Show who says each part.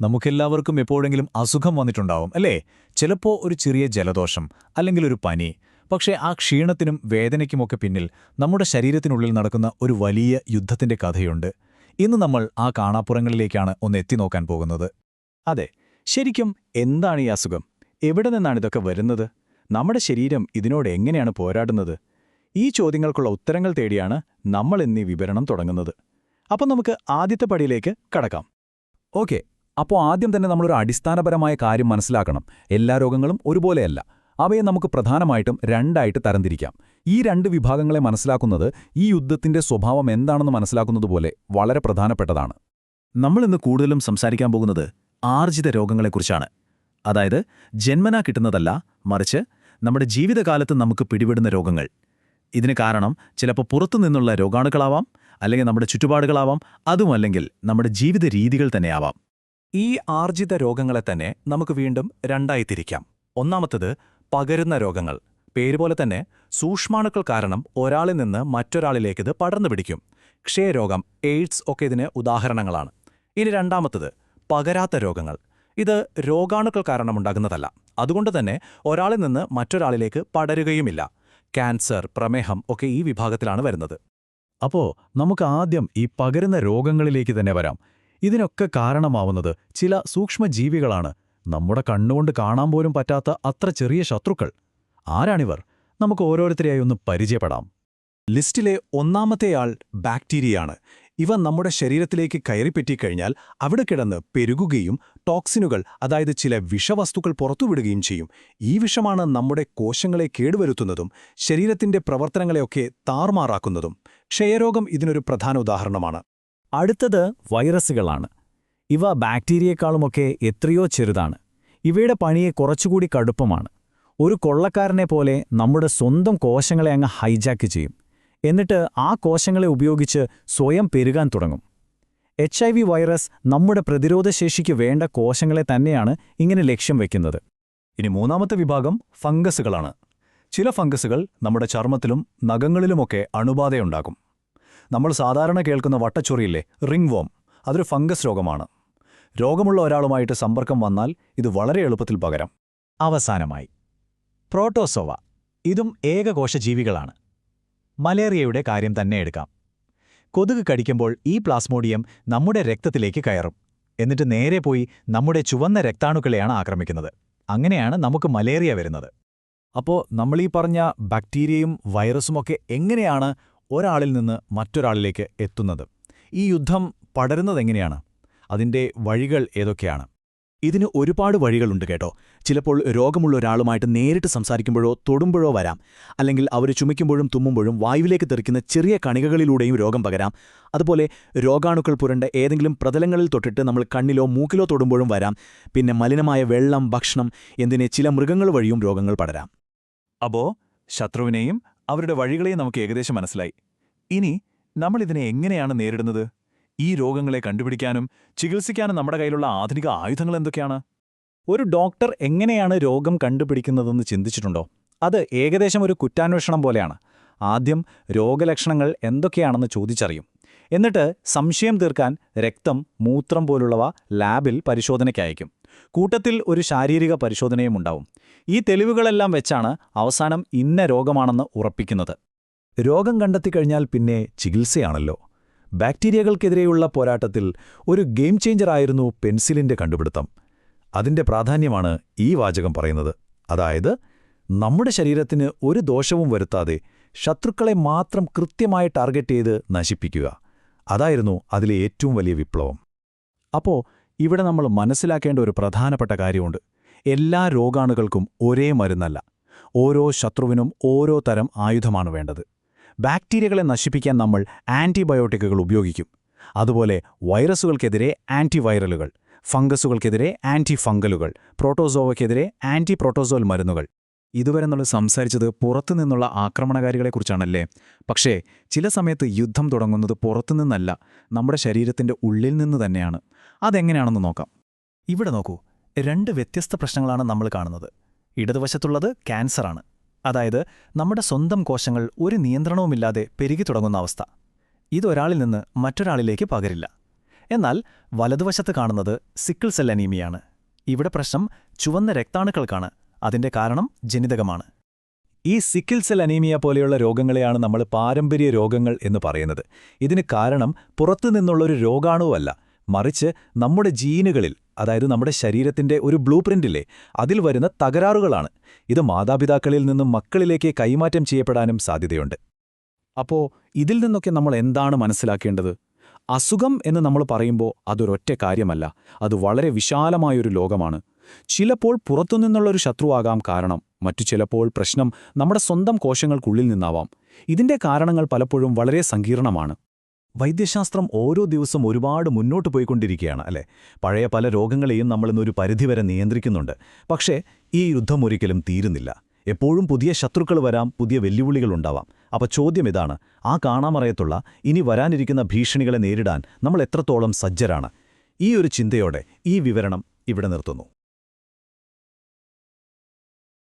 Speaker 1: നമുക്കെല്ലാവർക്കും എപ്പോഴെങ്കിലും അസുഖം വന്നിട്ടുണ്ടാവും അല്ലേ? ചിലപ്പോ ഒരു ചെറിയ ജലദോഷം അല്ലെങ്കിൽ ഒരു പനി. പക്ഷേ ആ ക്ഷീണത്തിനും വേദനയ്ക്കുമൊക്കെ പിന്നിൽ നമ്മുടെ ശരീരത്തിനുള്ളിൽ നടക്കുന്ന ഒരു വലിയ യുദ്ധത്തിന്റെ കഥയുണ്ട്. ഇന്ന് നമ്മൾ ആ കാണാപ്പുറങ്ങളിലേക്കാണ് ഒന്ന് എത്തിനോക്കാൻ പോകുന്നത്.
Speaker 2: അതെ ശരിക്കും എന്താണ് ഈ അസുഖം? എവിടെ നിന്നാണ് ഇതൊക്കെ വരുന്നത്? നമ്മുടെ ശരീരം ഇതിനോട് എങ്ങനെയാണ് പോരാടുന്നത്? ഈ ചോദ്യങ്ങൾക്കുള്ള ഉത്തരങ്ങൾ തേടിയാണ് നമ്മൾ എന്നീ വിവരണം തുടങ്ങുന്നത്. അപ്പം നമുക്ക് ആദ്യത്തെ പടിയിലേക്ക് കടക്കാം.
Speaker 3: ഓക്കെ അപ്പോൾ ആദ്യം തന്നെ നമ്മളൊരു അടിസ്ഥാനപരമായ കാര്യം മനസ്സിലാക്കണം. എല്ലാ രോഗങ്ങളും ഒരുപോലെയല്ല. അവയെ നമുക്ക് പ്രധാനമായിട്ടും രണ്ടായിട്ട് തരംതിരിക്കാം. ഈ രണ്ട് വിഭാഗങ്ങളെ മനസ്സിലാക്കുന്നത് ഈ യുദ്ധത്തിന്റെ സ്വഭാവം എന്താണെന്ന് മനസ്സിലാക്കുന്നതുപോലെ വളരെ പ്രധാനപ്പെട്ടതാണ്.
Speaker 2: നമ്മളിന്ന് കൂടുതലും സംസാരിക്കാൻ പോകുന്നത് ആർജിത രോഗങ്ങളെക്കുറിച്ചാണ് അതായത് ജന്മനാ കിട്ടുന്നതല്ല മറിച്ച് നമ്മുടെ ജീവിതകാലത്ത് നമുക്ക് പിടിപെടുന്ന രോഗങ്ങൾ. ഇതിന് കാരണം ചിലപ്പോൾ പുറത്തുനിന്നുള്ള രോഗാണുക്കളാവാം അല്ലെങ്കിൽ നമ്മുടെ ചുറ്റുപാടുകളാവാം അതുമല്ലെങ്കിൽ നമ്മുടെ ജീവിത രീതികൾ തന്നെയാവാം.
Speaker 3: ഈ ആർജിത രോഗങ്ങളെ തന്നെ നമുക്ക് വീണ്ടും രണ്ടായി തിരിക്കാം. ഒന്നാമത്തത് പകരുന്ന രോഗങ്ങൾ. പേരുപോലെ തന്നെ സൂക്ഷ്മാണുക്കൾ കാരണം ഒരാളിൽ നിന്ന് മറ്റൊരാളിലേക്കിത് പടർന്നു പിടിക്കും. ക്ഷയരോഗം എയ്ഡ്സ് ഒക്കെ ഇതിന് ഉദാഹരണങ്ങളാണ്. ഇനി രണ്ടാമത്തത് പകരാത്ത രോഗങ്ങൾ. ഇത് രോഗാണുക്കൾ കാരണമുണ്ടാകുന്നതല്ല അതുകൊണ്ട് തന്നെ ഒരാളിൽ നിന്ന് മറ്റൊരാളിലേക്ക് പടരുകയുമില്ല. ക്യാൻസർ പ്രമേഹം ഒക്കെ ഈ വിഭാഗത്തിലാണ് വരുന്നത്.
Speaker 1: അപ്പോൾ നമുക്ക് ആദ്യം ഈ പകരുന്ന രോഗങ്ങളിലേക്ക് തന്നെ വരാം. ഇതിനൊക്കെ കാരണമാവുന്നത് ചില സൂക്ഷ്മജീവികളാണ്. നമ്മുടെ കണ്ണുകൊണ്ട് കാണാൻ പോലും പറ്റാത്ത അത്ര ചെറിയ ശത്രുക്കൾ. ആരാണിവർ? നമുക്ക് ഓരോരുത്തരെയായി ഒന്ന് പരിചയപ്പെടാം.
Speaker 2: ലിസ്റ്റിലെ ഒന്നാമത്തെയാൾ ബാക്ടീരിയയാണ്. ഇവ നമ്മുടെ ശരീരത്തിലേക്ക് കയറിപ്പറ്റിക്കഴിഞ്ഞാൽ അവിടെ കിടന്ന് പെരുകുകയും ടോക്സിനുകൾ അതായത് ചില വിഷവസ്തുക്കൾ പുറത്തുവിടുകയും ചെയ്യും. ഈ വിഷമാണ് നമ്മുടെ കോശങ്ങളെ കേടുവരുത്തുന്നതും ശരീരത്തിന്റെ പ്രവർത്തനങ്ങളെയൊക്കെ താറുമാറാക്കുന്നതും. ക്ഷയരോഗം ഇതിനൊരു പ്രധാന ഉദാഹരണമാണ്.
Speaker 3: അടുത്തത് വൈറസുകളാണ്. ഇവ ബാക്ടീരിയേക്കാളുമൊക്കെ എത്രയോ ചെറുതാണ്. ഇവയുടെ പണിയെ കുറച്ചുകൂടി കടുപ്പമാണ്. ഒരു കൊള്ളക്കാരനെ പോലെ നമ്മുടെ സ്വന്തം കോശങ്ങളെ അങ്ങ് ഹൈജാക്ക് ചെയ്യും. എന്നിട്ട് ആ കോശങ്ങളെ ഉപയോഗിച്ച് സ്വയം പെരുകാൻ തുടങ്ങും. എച്ച് ഐ വി വൈറസ് നമ്മുടെ പ്രതിരോധശേഷിക്ക് വേണ്ട കോശങ്ങളെ തന്നെയാണ് ഇങ്ങനെ ലക്ഷ്യം വയ്ക്കുന്നത്
Speaker 1: ഇനി മൂന്നാമത്തെ വിഭാഗം ഫംഗസുകളാണ്. ചില ഫംഗസുകൾ നമ്മുടെ ചർമ്മത്തിലും നഖങ്ങളിലുമൊക്കെ അണുബാധയുണ്ടാക്കും. നമ്മൾ സാധാരണ കേൾക്കുന്ന വട്ടച്ചൊറിയില്ലേ? റിംഗ് വോം അതൊരു ഫംഗസ് രോഗമാണ്. രോഗമുള്ള ഒരാളുമായിട്ട് സമ്പർക്കം വന്നാൽ ഇത് വളരെ എളുപ്പത്തിൽ പകരം.
Speaker 2: അവസാനമായി. പ്രോട്ടോസോവ. ഇതും ഏകകോശ ജീവികളാണ് മലേറിയയുടെ കാര്യം തന്നെ എടുക്കാം. കൊതുക് കടിക്കുമ്പോൾ ഈ പ്ലാസ്മോഡിയം നമ്മുടെ രക്തത്തിലേക്ക് കയറും. എന്നിട്ട് നേരെ പോയി നമ്മുടെ ചുവന്ന രക്താണുക്കളെയാണ് ആക്രമിക്കുന്നത്. അങ്ങനെയാണ് നമുക്ക് മലേറിയ വരുന്നത്.
Speaker 1: അപ്പോൾ നമ്മളീ പറഞ്ഞ ബാക്ടീരിയയും വൈറസുമൊക്കെ എങ്ങനെയാണ് ഒരാളിൽ നിന്ന് മറ്റൊരാളിലേക്ക് എത്തുന്നത്. ഈ യുദ്ധം പടരുന്നതെങ്ങനെയാണ് അതിന്റെ വഴികൾ ഏതൊക്കെയാണ്?
Speaker 2: ഇതിന് ഒരുപാട് വഴികളുണ്ട് കേട്ടോ. ചിലപ്പോൾ രോഗമുള്ള ഒരാളുമായിട്ട് നേരിട്ട് സംസാരിക്കുമ്പോഴോ തൊടുമ്പോഴോ വരാം. അല്ലെങ്കിൽ അവർ ചുമയ്ക്കുമ്പോഴും തുമ്മുമ്പോഴും വായുവിലേക്ക് തെറിക്കുന്ന ചെറിയ കണികകളിലൂടെയും രോഗം പകരാം. അതുപോലെ രോഗാണുക്കൾ പുരണ്ട ഏതെങ്കിലും പ്രതലങ്ങളിൽ തൊട്ടിട്ട് നമ്മൾ കണ്ണിലോ മൂക്കിലോ തൊടുമ്പോഴും വരാം. പിന്നെ മലിനമായ വെള്ളം ഭക്ഷണം എന്തിനെ ചില മൃഗങ്ങൾ വഴിയും രോഗങ്ങൾ പടരാം.
Speaker 1: അപ്പോൾ ശത്രുവിനെയും അവരുടെ വഴികളെയും നമുക്ക് ഏകദേശം മനസ്സിലായി. ഇനി നമ്മൾ ഇതിനെ എങ്ങനെയാണ് നേരിടുന്നത്? ഈ രോഗങ്ങളെ കണ്ടുപിടിക്കാനും ചികിത്സിക്കാനും നമ്മുടെ കയ്യിലുള്ള ആധുനിക ആയുധങ്ങൾ എന്തൊക്കെയാണ്?
Speaker 3: ഒരു ഡോക്ടർ എങ്ങനെയാണ് രോഗം കണ്ടുപിടിക്കുന്നതെന്ന് ചിന്തിച്ചിട്ടുണ്ടോ? അത് ഏകദേശം ഒരു കുറ്റാന്വേഷണം പോലെയാണ്. ആദ്യം രോഗലക്ഷണങ്ങൾ എന്തൊക്കെയാണെന്ന് ചോദിച്ചറിയും. എന്നിട്ട് സംശയം തീർക്കാൻ രക്തം മൂത്രം പോലുള്ളവ ലാബിൽ പരിശോധനയ്ക്ക് അയക്കും. കൂട്ടത്തിൽ ഒരു ശാരീരിക പരിശോധനയും ഉണ്ടാവും. ഈ തെളിവുകളെല്ലാം വെച്ചാണ് അവസാനം ഇന്ന രോഗമാണെന്ന് ഉറപ്പിക്കുന്നത്.
Speaker 1: രോഗം കണ്ടെത്തിക്കഴിഞ്ഞാൽ പിന്നെ ചികിത്സയാണല്ലോ. ബാക്ടീരിയകൾക്കെതിരെയുള്ള പോരാട്ടത്തിൽ ഒരു ഗെയിം ചേഞ്ചറായിരുന്നു പെൻസിലിന്റെ കണ്ടുപിടുത്തം. അതിന്റെ പ്രാധാന്യമാണ് ഈ വാചകം പറയുന്നത്. അതായത് നമ്മുടെ ശരീരത്തിന് ഒരു ദോഷവും വരുത്താതെ ശത്രുക്കളെ മാത്രം കൃത്യമായി ടാർഗറ്റ് ചെയ്ത് നശിപ്പിക്കുക. അതായിരുന്നു അതിലെ ഏറ്റവും വലിയ വിപ്ലവം.
Speaker 2: അപ്പോ ഇവിടെ നമ്മൾ മനസ്സിലാക്കേണ്ട ഒരു പ്രധാനപ്പെട്ട കാര്യമുണ്ട്. എല്ലാ രോഗാണുകൾക്കും ഒരേ മരുന്നല്ല. ഓരോ ശത്രുവിനും ഓരോ തരം ആയുധമാണ് വേണ്ടത്. ബാക്ടീരിയകളെ നശിപ്പിക്കാൻ നമ്മൾ ആന്റിബയോട്ടിക്കുകൾ ഉപയോഗിക്കും. അതുപോലെ വൈറസുകൾക്കെതിരെ ആന്റിവൈറലുകൾ ഫംഗസുകൾക്കെതിരെ ആന്റി ഫംഗലുകൾ പ്രോട്ടോസോവയ്ക്കെതിരെ ആന്റി പ്രോട്ടോസോൽ മരുന്നുകൾ. ഇതുവരെ നമ്മൾ സംസാരിച്ചത് പുറത്തുനിന്നുള്ള ആക്രമണകാരികളെക്കുറിച്ചാണല്ലേ? പക്ഷേ ചില സമയത്ത് യുദ്ധം തുടങ്ങുന്നത് പുറത്തുനിന്നല്ല നമ്മുടെ ശരീരത്തിന്റെ ഉള്ളിൽ നിന്ന് തന്നെയാണ്. അതെങ്ങനെയാണെന്ന് നോക്കാം. ഇവിടെ നോക്കൂ രണ്ട് വ്യത്യസ്ത പ്രശ്നങ്ങളാണ് നമ്മൾ കാണുന്നത്. ഇടതുവശത്തുള്ളത് ക്യാൻസറാണ്. അതായത് നമ്മുടെ സ്വന്തം കോശങ്ങൾ ഒരു നിയന്ത്രണവുമില്ലാതെ പെരുകി തുടങ്ങുന്ന അവസ്ഥ. ഇതൊരാളിൽ നിന്ന് മറ്റൊരാളിലേക്ക് പകരില്ല.
Speaker 3: എന്നാൽ വലതുവശത്ത് കാണുന്നത് സിക്കിൾ സെൽ ഇവിടെ പ്രശ്നം ചുവന്ന രക്താണുക്കൾക്കാണ്. അതിന്റെ കാരണം ജനിതകമാണ്.
Speaker 1: ഈ സിക്കിൾ സെൽ അനീമിയ പോലെയുള്ള രോഗങ്ങളെയാണ് നമ്മൾ പാരമ്പര്യ രോഗങ്ങൾ എന്ന് പറയുന്നത്. ഇതിന് കാരണം പുറത്തുനിന്നുള്ളൊരു രോഗാണുവല്ല. മറിച്ച് നമ്മുടെ ജീനുകളിൽ അതായത് നമ്മുടെ ശരീരത്തിന്റെ ഒരു ബ്ലൂ പ്രിന്റില്ലേ അതിൽ വരുന്ന തകരാറുകളാണ്. ഇത് മാതാപിതാക്കളിൽ നിന്നും മക്കളിലേക്ക് കൈമാറ്റം ചെയ്യപ്പെടാനും സാധ്യതയുണ്ട്.
Speaker 2: അപ്പോ ഇതിൽ നിന്നൊക്കെ നമ്മൾ എന്താണ് മനസ്സിലാക്കേണ്ടത്? അസുഖം എന്ന് നമ്മൾ പറയുമ്പോൾ അതൊരൊറ്റ കാര്യമല്ല. അത് വളരെ വിശാലമായൊരു ലോകമാണ്. ചിലപ്പോൾ പുറത്തുനിന്നുള്ളൊരു ശത്രുവാകാം കാരണം മറ്റു ചിലപ്പോൾ പ്രശ്നം നമ്മുടെ സ്വന്തം കോശങ്ങൾക്കുള്ളിൽ നിന്നാവാം. ഇതിന്റെ കാരണങ്ങൾ പലപ്പോഴും വളരെ സങ്കീർണമാണ്.
Speaker 1: വൈദ്യശാസ്ത്രം ഓരോ ദിവസം ഒരുപാട് മുന്നോട്ട് പോയിക്കൊണ്ടിരിക്കുകയാണ് അല്ലേ? പഴയ പല രോഗങ്ങളെയും നമ്മളിന്നൊരു പരിധിവരെ നിയന്ത്രിക്കുന്നുണ്ട്. പക്ഷേ ഈ യുദ്ധം ഒരിക്കലും തീരുന്നില്ല. എപ്പോഴും പുതിയ ശത്രുക്കൾ വരാം പുതിയ വെല്ലുവിളികളുണ്ടാവാം അപ്പോൾ ചോദ്യം ഇതാണ് ആ കാണാമറയത്തുള്ള ഇനി വരാനിരിക്കുന്ന ഭീഷണികളെ നേരിടാൻ നമ്മൾ എത്രത്തോളം സജ്ജരാണ്? ഈ ഒരു ചിന്തയോടെ ഈ വിവരണം ഇവിടെ നിർത്തുന്നു.